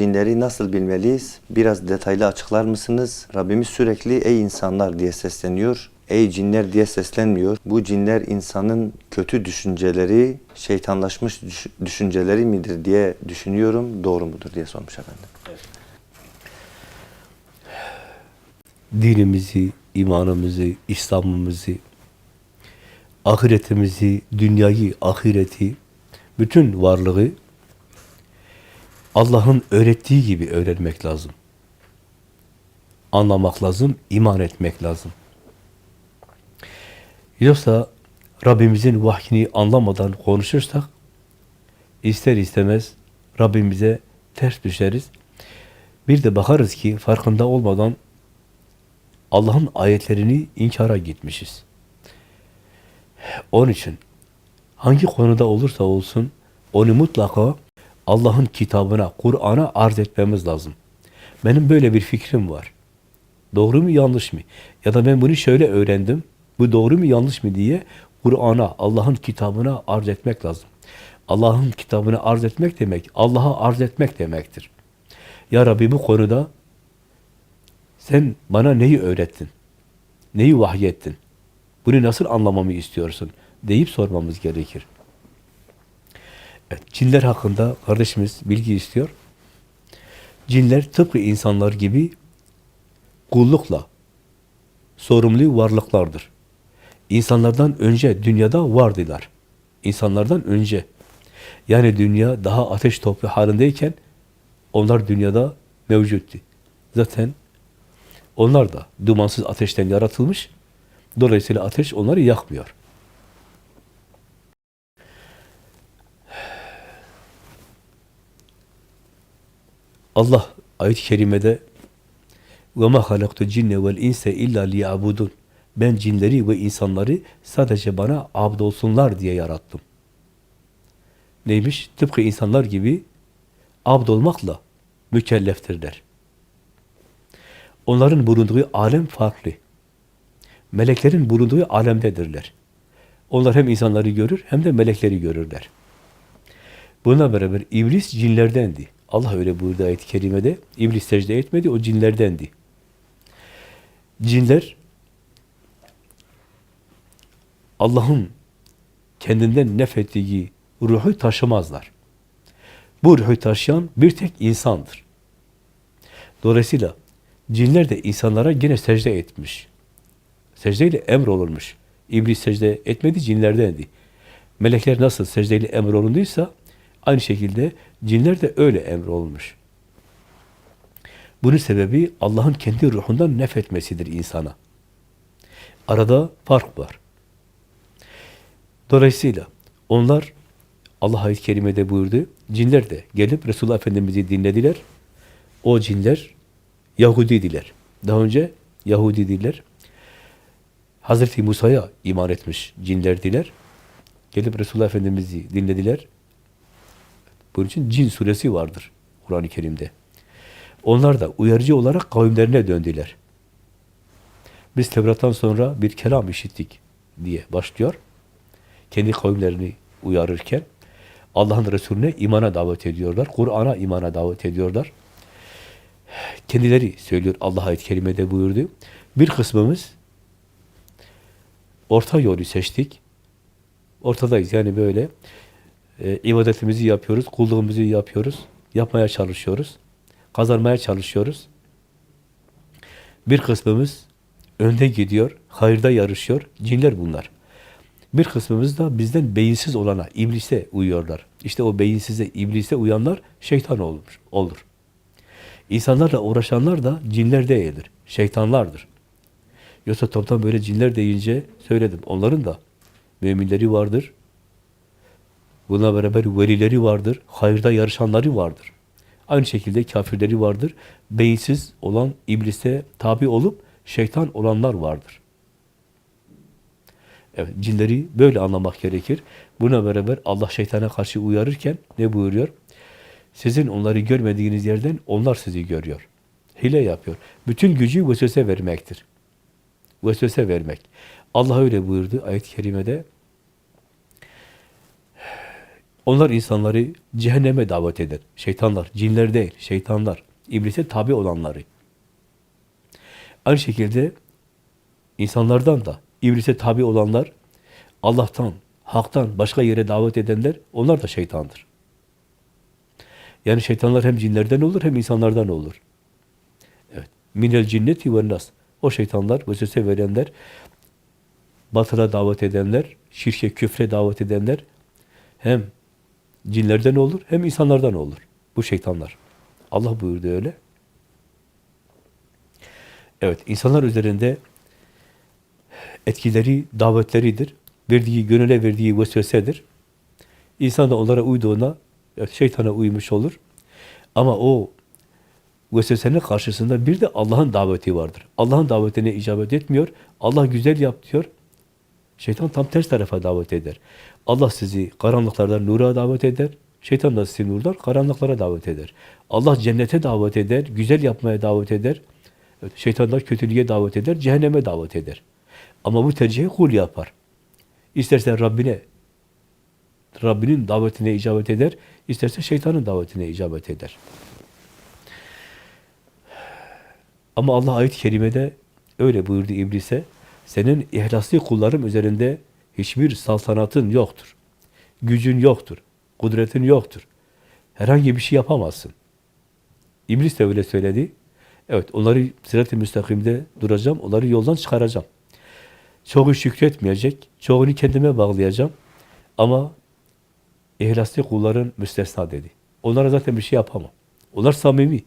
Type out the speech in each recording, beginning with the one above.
Cinleri nasıl bilmeliyiz? Biraz detaylı açıklar mısınız? Rabbimiz sürekli ey insanlar diye sesleniyor. Ey cinler diye seslenmiyor. Bu cinler insanın kötü düşünceleri, şeytanlaşmış düş- düşünceleri midir diye düşünüyorum. Doğru mudur diye sormuş efendim. dinimizi, imanımızı, İslam'ımızı, ahiretimizi, dünyayı, ahireti, bütün varlığı Allah'ın öğrettiği gibi öğrenmek lazım. Anlamak lazım, iman etmek lazım. Yoksa Rabbimizin vahyini anlamadan konuşursak ister istemez Rabbimize ters düşeriz. Bir de bakarız ki farkında olmadan Allah'ın ayetlerini inkara gitmişiz. Onun için hangi konuda olursa olsun onu mutlaka Allah'ın kitabına, Kur'an'a arz etmemiz lazım. Benim böyle bir fikrim var. Doğru mu yanlış mı? Ya da ben bunu şöyle öğrendim. Bu doğru mu yanlış mı diye Kur'an'a, Allah'ın kitabına arz etmek lazım. Allah'ın kitabını arz etmek demek, Allah'a arz etmek demektir. Ya Rabbi bu konuda sen bana neyi öğrettin? Neyi vahyettin? Bunu nasıl anlamamı istiyorsun? deyip sormamız gerekir. Evet, cinler hakkında kardeşimiz bilgi istiyor. Cinler tıpkı insanlar gibi kullukla sorumlu varlıklardır. İnsanlardan önce dünyada vardılar. İnsanlardan önce. Yani dünya daha ateş topu halindeyken onlar dünyada mevcuttu. Zaten onlar da dumansız ateşten yaratılmış. Dolayısıyla ateş onları yakmıyor. Allah ayet-i kerimede وَمَا خَلَقْتُ الْجِنَّ وَالْاِنْسَ اِلَّا لِيَعْبُدُونَ Ben cinleri ve insanları sadece bana abd olsunlar diye yarattım. Neymiş? Tıpkı insanlar gibi abd olmakla mükelleftirler. Onların bulunduğu alem farklı. Meleklerin bulunduğu alemdedirler. Onlar hem insanları görür hem de melekleri görürler. Buna beraber iblis cinlerdendi. Allah öyle buyurdu ayet-i kerimede. İblis secde etmedi, o cinlerdendi. Cinler Allah'ın kendinden nefettiği ruhu taşımazlar. Bu ruhu taşıyan bir tek insandır. Dolayısıyla cinler de insanlara gene secde etmiş. Secdeyle emrolunmuş. İblis secde etmedi, cinlerdendi. Melekler nasıl secdeyle emrolunduysa aynı şekilde cinler de öyle emrolunmuş. Bunun sebebi Allah'ın kendi ruhundan nefetmesidir insana. Arada fark var. Dolayısıyla onlar Allah ayet-i kerimede buyurdu. Cinler de gelip Resulullah Efendimiz'i dinlediler. O cinler Yahudidiler. Daha önce Yahudidiler. Hazreti Musa'ya iman etmiş cinlerdiler. Gelip Resulullah Efendimiz'i dinlediler. Bunun için cin suresi vardır Kur'an-ı Kerim'de. Onlar da uyarıcı olarak kavimlerine döndüler. Biz Tevrat'tan sonra bir kelam işittik diye başlıyor. Kendi kavimlerini uyarırken Allah'ın Resulüne imana davet ediyorlar. Kur'an'a imana davet ediyorlar. Kendileri söylüyor Allah ayet-i kerimede buyurdu. Bir kısmımız orta yolu seçtik. Ortadayız yani böyle e, ibadetimizi yapıyoruz, kulluğumuzu yapıyoruz, yapmaya çalışıyoruz, kazanmaya çalışıyoruz. Bir kısmımız önde gidiyor, hayırda yarışıyor, cinler bunlar. Bir kısmımız da bizden beyinsiz olana, iblise uyuyorlar. İşte o beyinsize, iblise uyanlar şeytan olur. olur. İnsanlarla uğraşanlar da cinler değildir, şeytanlardır. Yoksa toptan böyle cinler deyince söyledim. Onların da müminleri vardır. Buna beraber velileri vardır. Hayırda yarışanları vardır. Aynı şekilde kafirleri vardır. Beyinsiz olan iblise tabi olup şeytan olanlar vardır. Evet, cinleri böyle anlamak gerekir. Buna beraber Allah şeytana karşı uyarırken ne buyuruyor? Sizin onları görmediğiniz yerden onlar sizi görüyor. Hile yapıyor. Bütün gücü vesvese vermektir. Vesvese vermek. Allah öyle buyurdu ayet-i kerimede. Onlar insanları cehenneme davet eder. Şeytanlar, cinler değil, şeytanlar. İblise tabi olanları. Aynı şekilde insanlardan da iblise tabi olanlar Allah'tan, haktan başka yere davet edenler onlar da şeytandır. Yani şeytanlar hem cinlerden olur hem insanlardan olur. Evet. Minel cinneti ve nas. O şeytanlar, vesvese verenler, batıla davet edenler, şirke, küfre davet edenler hem cinlerden olur hem insanlardan olur. Bu şeytanlar. Allah buyurdu öyle. Evet, insanlar üzerinde etkileri, davetleridir. Verdiği, gönüle verdiği vesvesedir. İnsan da onlara uyduğuna, evet, şeytana uymuş olur. Ama o vesvesenin karşısında bir de Allah'ın daveti vardır. Allah'ın davetine icabet etmiyor. Allah güzel yap diyor. Şeytan tam ters tarafa davet eder. Allah sizi karanlıklardan nura davet eder. Şeytan da sizi nurdan karanlıklara davet eder. Allah cennete davet eder, güzel yapmaya davet eder. Şeytan da kötülüğe davet eder, cehenneme davet eder. Ama bu tercihi kul yapar. İsterse Rabbine, Rabbinin davetine icabet eder, isterse şeytanın davetine icabet eder. Ama Allah ayet-i kerimede öyle buyurdu iblise, senin ihlaslı kullarım üzerinde hiçbir saltanatın yoktur. Gücün yoktur. Kudretin yoktur. Herhangi bir şey yapamazsın. İblis de öyle söyledi. Evet, onları sırat-ı müstakimde duracağım, onları yoldan çıkaracağım. Çoğu şükretmeyecek, çoğunu kendime bağlayacağım. Ama ihlaslı kulların müstesna dedi. Onlara zaten bir şey yapamam. Onlar samimi.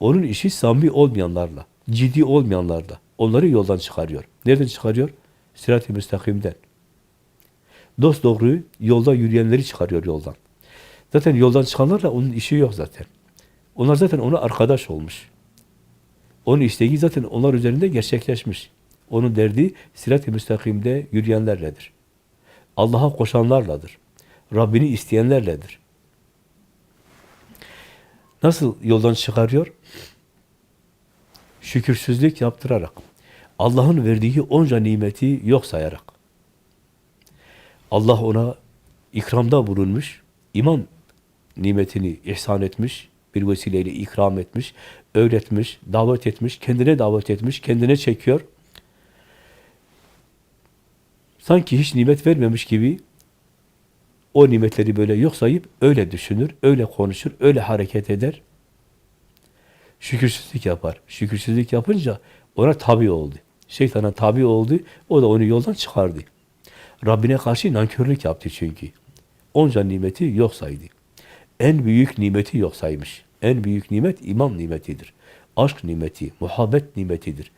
Onun işi samimi olmayanlarla, ciddi olmayanlarla. Onları yoldan çıkarıyor. Nereden çıkarıyor? Sırat-ı müstakimden. Dost doğru yolda yürüyenleri çıkarıyor yoldan. Zaten yoldan çıkanlarla onun işi yok zaten. Onlar zaten ona arkadaş olmuş. Onun isteği zaten onlar üzerinde gerçekleşmiş. Onun derdi sirat-i müstakimde yürüyenlerledir. Allah'a koşanlarladır. Rabbini isteyenlerledir. Nasıl yoldan çıkarıyor? Şükürsüzlük yaptırarak. Allah'ın verdiği onca nimeti yok sayarak. Allah ona ikramda bulunmuş, iman nimetini ihsan etmiş, bir vesileyle ikram etmiş, öğretmiş, davet etmiş, kendine davet etmiş, kendine çekiyor. Sanki hiç nimet vermemiş gibi o nimetleri böyle yok sayıp öyle düşünür, öyle konuşur, öyle hareket eder. Şükürsüzlük yapar. Şükürsüzlük yapınca ona tabi oldu. Şeytana tabi oldu, o da onu yoldan çıkardı. Rabbine karşı nankörlük yaptı çünkü. Onca nimeti yok saydı. En büyük nimeti yok saymış. En büyük nimet iman nimetidir. Aşk nimeti, muhabbet nimetidir.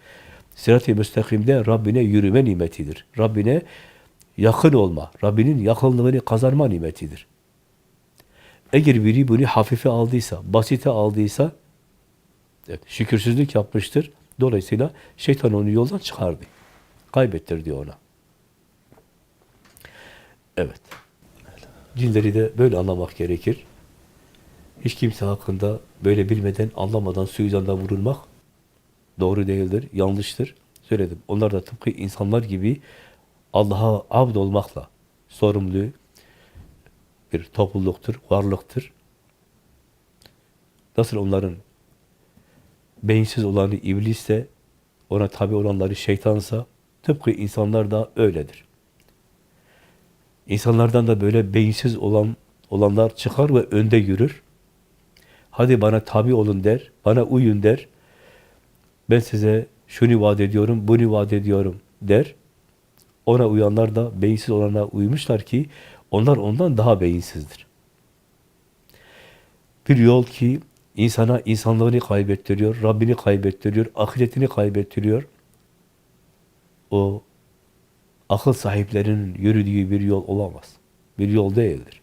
Sirat-i müstakimde Rabbine yürüme nimetidir. Rabbine yakın olma, Rabbinin yakınlığını kazanma nimetidir. Eğer biri bunu hafife aldıysa, basite aldıysa, şükürsüzlük yapmıştır. Dolayısıyla şeytan onu yoldan çıkardı. Kaybettirdi ona. Evet. Cinleri de böyle anlamak gerekir. Hiç kimse hakkında böyle bilmeden, anlamadan suizanda vurulmak doğru değildir, yanlıştır. Söyledim. Onlar da tıpkı insanlar gibi Allah'a abd olmakla sorumlu bir topluluktur, varlıktır. Nasıl onların beyinsiz olanı iblisse, ona tabi olanları şeytansa, tıpkı insanlar da öyledir. İnsanlardan da böyle beyinsiz olan olanlar çıkar ve önde yürür. Hadi bana tabi olun der, bana uyun der. Ben size şunu vaat ediyorum, bunu vaat ediyorum der. Ona uyanlar da beyinsiz olana uymuşlar ki onlar ondan daha beyinsizdir. Bir yol ki insana insanlığını kaybettiriyor, Rabbini kaybettiriyor, ahiretini kaybettiriyor. O akıl sahiplerinin yürüdüğü bir yol olamaz. Bir yol değildir.